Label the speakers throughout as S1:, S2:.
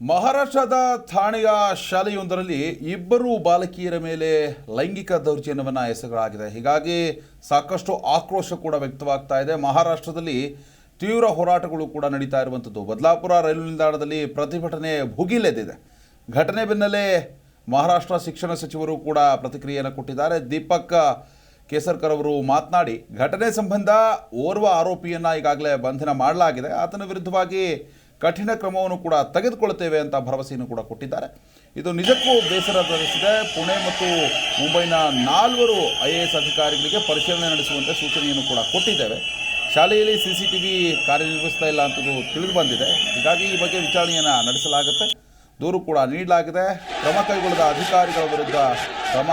S1: ಮಹಾರಾಷ್ಟ್ರದ ಠಾಣೆಯ ಶಾಲೆಯೊಂದರಲ್ಲಿ ಇಬ್ಬರು ಬಾಲಕಿಯರ ಮೇಲೆ ಲೈಂಗಿಕ ದೌರ್ಜನ್ಯವನ್ನು ಎಸಗಲಾಗಿದೆ. ಹೀಗಾಗಿ ಸಾಕಷ್ಟು ಆಕ್ರೋಶ ಕೂಡ ವ್ಯಕ್ತವಾಗ್ತಾ ಇದೆ. ಮಹಾರಾಷ್ಟ್ರದಲ್ಲಿ ತೀವ್ರ ಹೋರಾಟಗಳು ಕೂಡ ನಡೀತಾ ಇರುವಂಥದ್ದು. ಬದಲಾಪುರ ರೈಲು ನಿಲ್ದಾಣದಲ್ಲಿ ಪ್ರತಿಭಟನೆ ಭುಗಿಲೆದ್ದಿದೆ. ಘಟನೆ ಬೆನ್ನಲ್ಲೇ ಮಹಾರಾಷ್ಟ್ರ ಶಿಕ್ಷಣ ಸಚಿವರು ಕೂಡ ಪ್ರತಿಕ್ರಿಯೆಯನ್ನು ಕೊಟ್ಟಿದ್ದಾರೆ. ದೀಪಕ್ ಕೇಸರ್ಕರ್ ಅವರು ಮಾತನಾಡಿ, ಘಟನೆ ಸಂಬಂಧ ಓರ್ವ ಆರೋಪಿಯನ್ನು ಈಗಾಗಲೇ ಬಂಧನ ಮಾಡಲಾಗಿದೆ. ಆತನ ವಿರುದ್ಧವಾಗಿ ಕಠಿಣ ಕ್ರಮವನ್ನು ಕೂಡ ತೆಗೆದುಕೊಳ್ಳುತ್ತೇವೆ ಅಂತ ಭರವಸೆಯನ್ನು ಕೂಡ ಕೊಟ್ಟಿದ್ದಾರೆ. ಇದು ನಿಜಕ್ಕೂ ಬೇಸರ ತರಿಸಿದೆ ಪುಣೆ ಮತ್ತು ಮುಂಬೈನ ನಾಲ್ವರು ಐ ಎ ಎಸ್ ಅಧಿಕಾರಿಗಳಿಗೆ ಪರಿಶೀಲನೆ ನಡೆಸುವಂತೆ ಸೂಚನೆಯನ್ನು ಕೂಡ ಕೊಟ್ಟಿದ್ದೇವೆ. ಶಾಲೆಯಲ್ಲಿ ಸಿ ಸಿ ಟಿ ವಿ ಕಾರ್ಯನಿರ್ವಹಿಸ್ತಾ ಇಲ್ಲ ಅಂತದ್ದು ತಿಳಿದು ಬಂದಿದೆ. ಹೀಗಾಗಿ ಈ ಬಗ್ಗೆ ವಿಚಾರಣೆಯನ್ನು ನಡೆಸಲಾಗುತ್ತೆ. ದೂರು ಕೂಡ ನೀಡಲಾಗಿದೆ. ಕ್ರಮ ಕೈಗೊಳ್ಳದ ಅಧಿಕಾರಿಗಳ ವಿರುದ್ಧ ಕ್ರಮ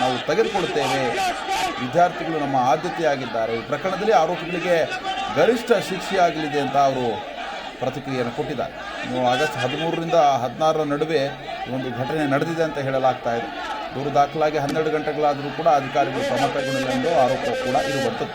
S1: ನಾವು ತೆಗೆದುಕೊಳ್ಳುತ್ತೇವೆ. ವಿದ್ಯಾರ್ಥಿಗಳು ನಮ್ಮ ಆದ್ಯತೆಯಾಗಿದ್ದಾರೆ. ಈ ಪ್ರಕರಣದಲ್ಲಿ ಆರೋಪಿಗಳಿಗೆ ಗರಿಷ್ಠ ಶಿಕ್ಷೆಯಾಗಲಿದೆ ಅಂತ ಅವರು ಪ್ರತಿಕ್ರಿಯೆಯನ್ನು ಕೊಟ್ಟಿದ್ದಾರೆ. ಆಗಸ್ಟ್ ಹದಿಮೂರರಿಂದ ಹದಿನಾರರ ನಡುವೆ ಒಂದು ಘಟನೆ ನಡೆದಿದೆ ಅಂತ ಹೇಳಲಾಗ್ತಾ ಇದೆ. ದೂರು ದಾಖಲಾಗಿ ಹನ್ನೆರಡು ಗಂಟೆಗಳಾದರೂ ಕೂಡ ಅಧಿಕಾರಿಗಳು ಕ್ರಮ ಕೈಗೊಂಡಿಲ್ಲ ಎಂದು ಆರೋಪ ಕೂಡ ಇರುವಂಥದ್ದು.